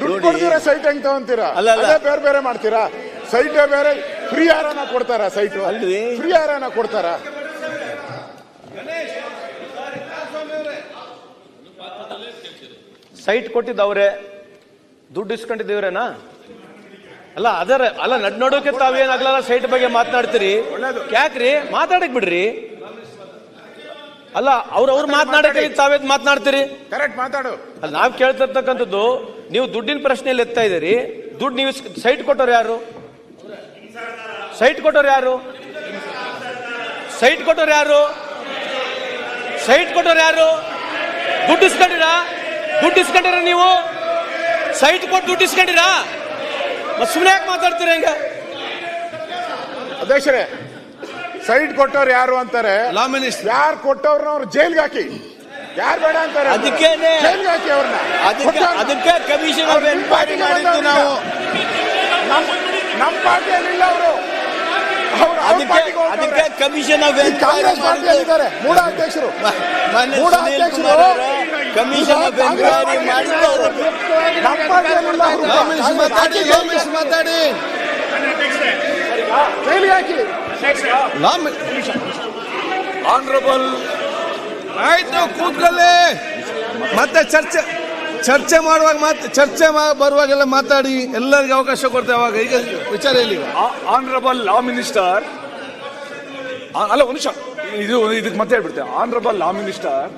ದುಡ್ಡು. ಕೊಡ್ತೀರಾ ಸೈಟ್ ಹೆಂಗ್ ತಗೊಂತೀರಾ? ಅಲ್ಲ, ಅಲ್ಲ. ಅದೇ ಬೇರೆ ಬೇರೆ ಮಾಡ್ತೀರಾ? ಸೈಟ್ ಬೇರೆ ಫ್ರೀ ಯಾರನ್ನ ಕೊಡ್ತಾರ ಸೈಟ್ ಅಲ್ರಿ. ಫ್ರೀ ಯಾರನ್ನ ಕೊಡ್ತಾರ? ಸೈಟ್ ಕೊಟ್ಟಿದ್ದವ್ರೆ ದುಡ್ಡು ಇಸ್ಕೊಂಡಿದ್ದೀವ್ರೇನಾ? ಅಲ್ಲ ಅದರ ಅಲ್ಲ ನಡ್ ನೋಡೋಕೆ ತಾವೇನಾಗ್ಲಲ್ಲ ಸೈಟ್ ಬಗ್ಗೆ ಮಾತನಾಡ್ತೀರಿ? ಯಾಕ್ರಿ? ಮಾತಾಡಕ್ ಬಿಡ್ರಿ. ಅಲ್ಲ ಅವ್ರ ಅವ್ರು ಮಾತನಾಡಕ್ಕೆ ತಾವೇ ಮಾತನಾಡ್ತೀರಿ? ಕರೆಕ್ಟ್ ಮಾತಾಡು. ಅಲ್ಲ ನಾವ್ ಕೇಳ್ತಿರ್ತಕ್ಕಂಥದ್ದು ನೀವು ದುಡ್ಡಿನ ಪ್ರಶ್ನೆಯಲ್ಲಿ ಎತ್ತಾ ಇದ್ದೀರಿ ದುಡ್ಡು ನೀವು ಸೈಟ್ ಕೊಟ್ಟವ್ರು ಯಾರು? ಸೈಟ್ ಕೊಟ್ಟವ್ರು ಯಾರು? ಸೈಟ್ ಕೊಟ್ಟವ್ರು ಯಾರು? ಸೈಟ್ ಕೊಟ್ಟವ್ರು ಯಾರು? ದುಡ್ಡು ಇಸ್ಕೊಂಡಿರ? ದುಡ್ಡು ಇಸ್ಕೊಂಡಿರ ನೀವು? ಸೈಟ್ ಕೊಟ್ಟು ದುಡ್ಡು ಇಸ್ಕೊಂಡಿರಾ? ಸುಮ್ಮನೆ ಯಾಕೆ ಮಾತಾಡ್ತೀರ ಹೆಂಗ? ಅಧ್ಯಕ್ಷರೇ ಸೈಟ್ ಕೊಟ್ಟವ್ರು ಯಾರು ಅಂತಾರೆ? Law minister. ಯಾರು ಕೊಟ್ಟವ್ರನ್ನ ಅವ್ರು ಜೈಲ್ಗೆ ಹಾಕಿ? ಯಾರು ಬೇಡ ಅಂತಾರೆ? ಅದಕ್ಕೇನೆ. ಜೈಲ್ಗೆ ಹಾಕಿ ಅವ್ರನ್ನ. ಅದಕ್ಕೆ ಅದಕ್ಕೆ ಕಮಿಷನ್ ಆಫ್ ಎನ್ಕ್ವೈರಿ ಮಾಡಿದ್ದು ನಾವು. ನಮ್ಮ ಪಾರ್ಟಿಯಲ್ಲಿ ಇಲ್ಲ ಅವರು. ಅದಕ್ಕೆ ಅದಕ್ಕೆ ಕಮಿಷನ್ ಆಫ್ ಎನ್ಕ್ವೈರಿ ಕಾಂಗ್ರೆಸ್ ಪಾರ್ಟಿಯಲ್ಲಿದ್ದಾರೆ ಮೂಡ ಅಧ್ಯಕ್ಷರು. ಮೂಡ ಅಧ್ಯಕ್ಷರು. ಕಮಿಷನ್ ಆಫ್ ಎನ್ಕ್ವೈರಿ ಮಾಡಿದ್ದು ಅದಕ್ಕೆ ನಮ್ಮ ಪಾರ್ಟಿಯಲ್ಲಿಲ್ಲ ಅವರು. ಮಾತಾಡಿ ಮಾತಾಡಿ. ಜೈಲಿಗೆ ಹಾಕಿ. ಆನರಬಲ್ ಆಯ್ತು ಕೂತ್ಕೊಳ್ಳಿ. ಮತ್ತೆ ಚರ್ಚೆ ಚರ್ಚೆ ಮಾಡುವಾಗ ಮಾತು ಚರ್ಚೆ ಬರುವಾಗೆಲ್ಲ ಮಾತಾಡಿ ಎಲ್ಲರಿಗೂ ಅವಕಾಶ ಕೊಡ್ತೇವೆ ಅವಾಗ. ಈಗ ವಿಚಾರ ಇಲ್ಲಿ ಆನರಬಲ್ ಲಾ ಮಿನಿಸ್ಟರ್ ಅಲ್ಲ ಒಂದು ಇದು ಇದಕ್ಕೆ ಮತ್ತೆ ಹೇಳ್ಬಿಡ್ತೇವೆ ಆನರಬಲ್ ಲಾ ಮಿನಿಸ್ಟರ್